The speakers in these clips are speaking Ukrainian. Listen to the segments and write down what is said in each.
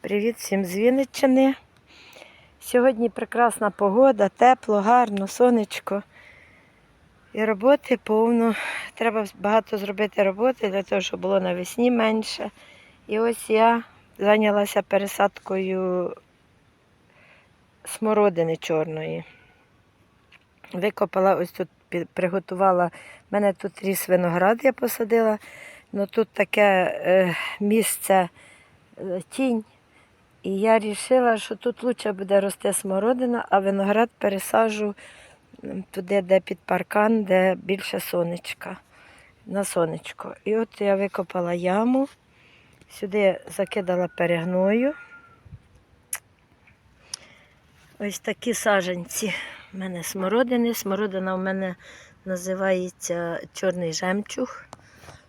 Привіт всім з Вінниччини. Сьогодні прекрасна погода, тепло, гарно, сонечко. І роботи повно. Треба багато зробити роботи для того, щоб було навесні менше. І ось я зайнялася пересадкою смородини чорної. Викопала ось тут, приготувала. У мене тут ріс виноград, я посадила. Ну тут таке е, місце е, тінь. І я вирішила, що тут краще буде рости смородина, а виноград пересаджу м, туди, де під паркан, де більше сонечка, на сонечко. І от я викопала яму, сюди закидала перегною. Ось такі саженці в мене смородини. Смородина в мене називається чорний жемчуг.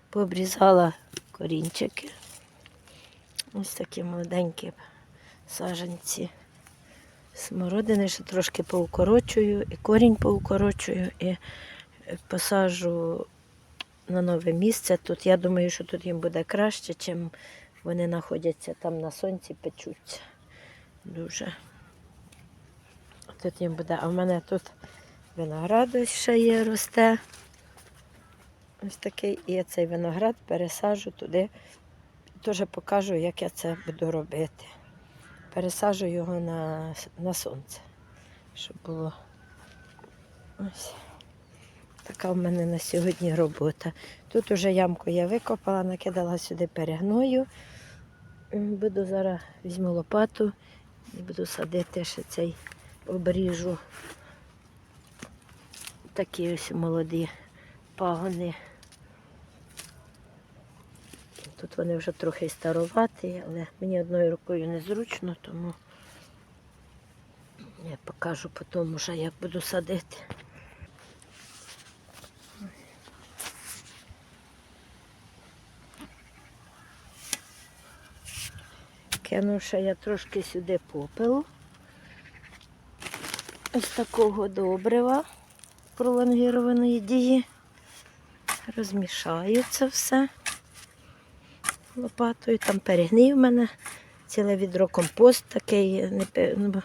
Пообрізала корінчики. Ось такі молоденькі саженці смородини, ще трошки поукорочую, і корінь поукорочую, і посажу на нове місце. Тут я думаю, що тут їм буде краще, чим вони знаходяться там на сонці, печуться. Дуже. Тут їм буде. А в мене тут виноград ще є, росте. Ось такий. І я цей виноград пересаджу туди. Теж покажу, як я це буду робити. Пересаджу його на, на сонце, щоб було ось така в мене на сьогодні робота. Тут уже ямку я викопала, накидала сюди перегною. Буду зараз візьму лопату і буду садити ще цей обріжу. Такі ось молоді пагони. Тут вони вже трохи староваті, але мені одною рукою незручно, тому я покажу потім вже, як буду садити. Кину ще я трошки сюди попелу. Ось такого добрива пролонгірованої дії. Розмішаю це все лопатою. Там перегнив мене ціле відро компост такий, не ну,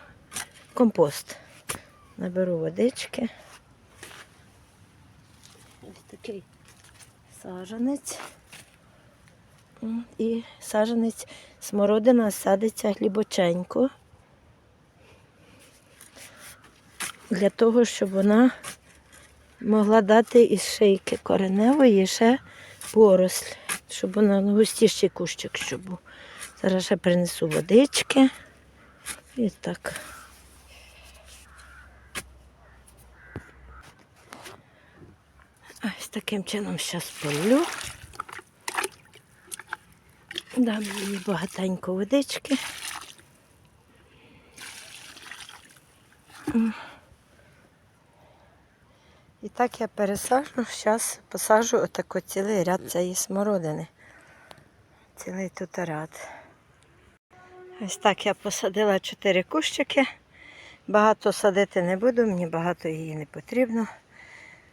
компост. Наберу водички. Ось такий сажанець. І сажанець смородина садиться глибоченько. Для того, щоб вона могла дати із шийки кореневої ще поросль, щоб вона густіший кущик щоб був. Зараз ще принесу водички. І так. Ось таким чином зараз полю. Дам їй багатенько водички. І так я пересаджу, зараз посаджу отако цілий ряд цієї смородини. Цілий тут ряд. Ось так я посадила чотири кущики. Багато садити не буду, мені багато її не потрібно.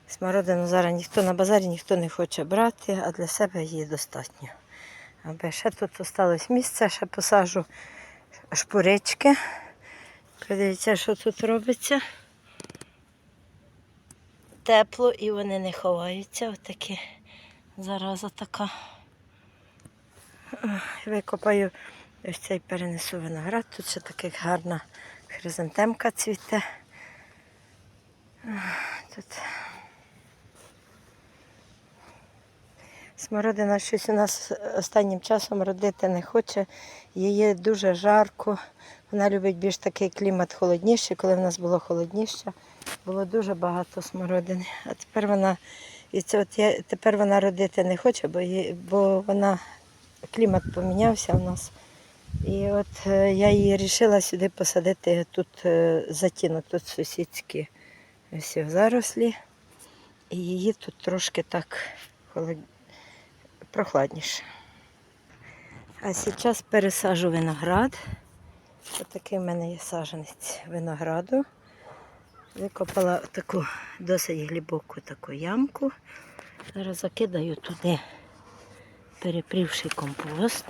Смородину зараз ніхто на базарі ніхто не хоче брати, а для себе її достатньо. Аби ще тут залишилось місце, ще посаджу шпурички. Подивіться, що тут робиться. Тепло і вони не ховаються. Отакі зараза така. Викопаю ось цей перенесу виноград. Тут ще така гарна хризантемка цвіте. Тут Смородина щось у нас останнім часом родити не хоче. Її дуже жарко. Вона любить більш такий клімат холодніший. Коли в нас було холодніше, було дуже багато смородини. А тепер вона і це от я, тепер вона родити не хоче, бо, її, бо вона клімат помінявся у нас. І от е, я її вирішила сюди посадити тут е, затінок, тут сусідські ось зарослі. І її тут трошки так холод... прохладніше. А зараз пересаджу виноград. Ось такий в мене є саджанець винограду. Викопала таку досить глибоку таку ямку. Зараз закидаю туди перепрівший компост.